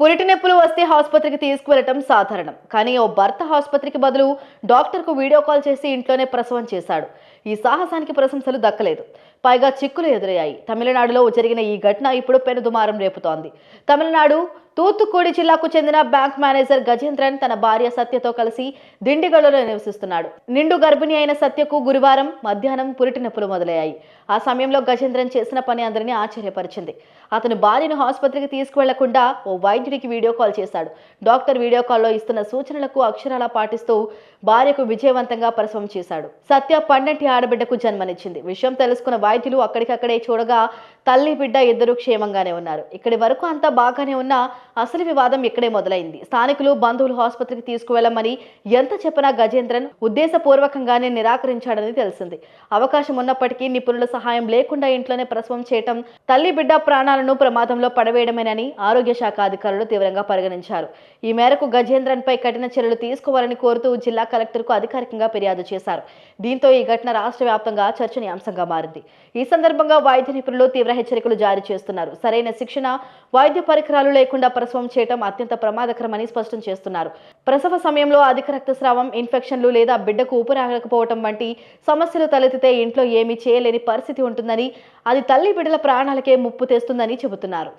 పురిటి నొప్పులు వస్తే ఆసుపత్రికి తీసుకువెళ్ళటం సాధారణం. కానీ ఓ భర్త ఆసుపత్రికి బదులు డాక్టర్కు వీడియో కాల్ చేసి ఇంట్లోనే ప్రసవం చేశాడు. ఈ సాహసానికి ప్రశంసలు దక్కలేదు. పైగా చిక్కులు ఎదురయ్యాయి. తమిళనాడులో జరిగిన ఈ ఘటన ఇప్పుడు పెనుదుమారం రేపుతోంది. తమిళనాడు తూత్తుక్కుడి జిల్లాకు చెందిన బ్యాంక్ మేనేజర్ గజేంద్రన్ తన భార్య సత్యతో కలిసి దిండిగలలో నివసిస్తున్నాడు. నిండు గర్భిణి అయిన సత్యకు గురువారం మధ్యాహ్నం పురిటి నొప్పులు మొదలయ్యాయి. ఆ సమయంలో గజేంద్రన్ చేసిన పని అందరినీ ఆశ్చర్యపరిచింది. అతను భార్యను ఆసుపత్రికి తీసుకువెళ్ళకుండా ఓ వైద్యుడికి వీడియో కాల్ చేశాడు. డాక్టర్ వీడియో కాల్లో ఇస్తున్న సూచనలకు అక్షరాలా పాటిస్తూ భార్యకు విజయవంతంగా ప్రసవం చేశాడు. సత్య పండంటి ఆడబిడ్డకు జన్మనిచ్చింది. విషయం తెలుసుకున్న వైద్యులు అక్కడికక్కడే చూడగా తల్లి బిడ్డ ఇద్దరు క్షేమంగానే ఉన్నారు. ఇక్కడి వరకు అంతా బాగానే ఉన్నా అసలు వివాదం ఇక్కడే మొదలైంది. స్థానికులు బంధువులు ఆసుపత్రికి తీసుకువెళ్ళమని ఎంత చెప్పినా గజేంద్రన్ ఉద్దేశపూర్వకంగానే నిరాకరించాడని తెలిసింది. అవకాశం ఉన్నప్పటికీ నిపుణుల సహాయం లేకుండా ఇంట్లోనే ప్రసవం చేయటం తల్లి బిడ్డ ప్రాణాలను ప్రమాదంలో పడవేయడమేనని ఆరోగ్య శాఖ అధికారులు తీవ్రంగా పరిగణించారు. ఈ మేరకు గజేంద్రన్ పై కఠిన చర్యలు తీసుకోవాలని కోరుతూ జిల్లా కలెక్టర్కు అధికారికంగా ఫిర్యాదు చేశారు. దీంతో ఈ ఘటన రాష్ట్ర వ్యాప్తంగా చర్చనీయాంశంగా మారింది. ఈ సందర్భంగా వైద్య నిపుణులు తీవ్ర హెచ్చరికలు జారీ చేస్తున్నారు. సరైన శిక్షణ వైద్య పరికరాలు లేకుండా ప్రసవం చేయటం అత్యంత ప్రమాదకరమని స్పష్టం చేస్తున్నారు. ప్రసవ సమయంలో అధిక రక్తస్రావం ఇన్ఫెక్షన్లు లేదా బిడ్డకు ఊపిరాగకపోవటం వంటి సమస్యలు తలెత్తితే ఇంట్లో ఏమీ చేయలేని పరిస్థితి ఉంటుందని అది తల్లి బిడ్డల ప్రాణాలకే ముప్పు తెస్తుందని చెబుతున్నారు.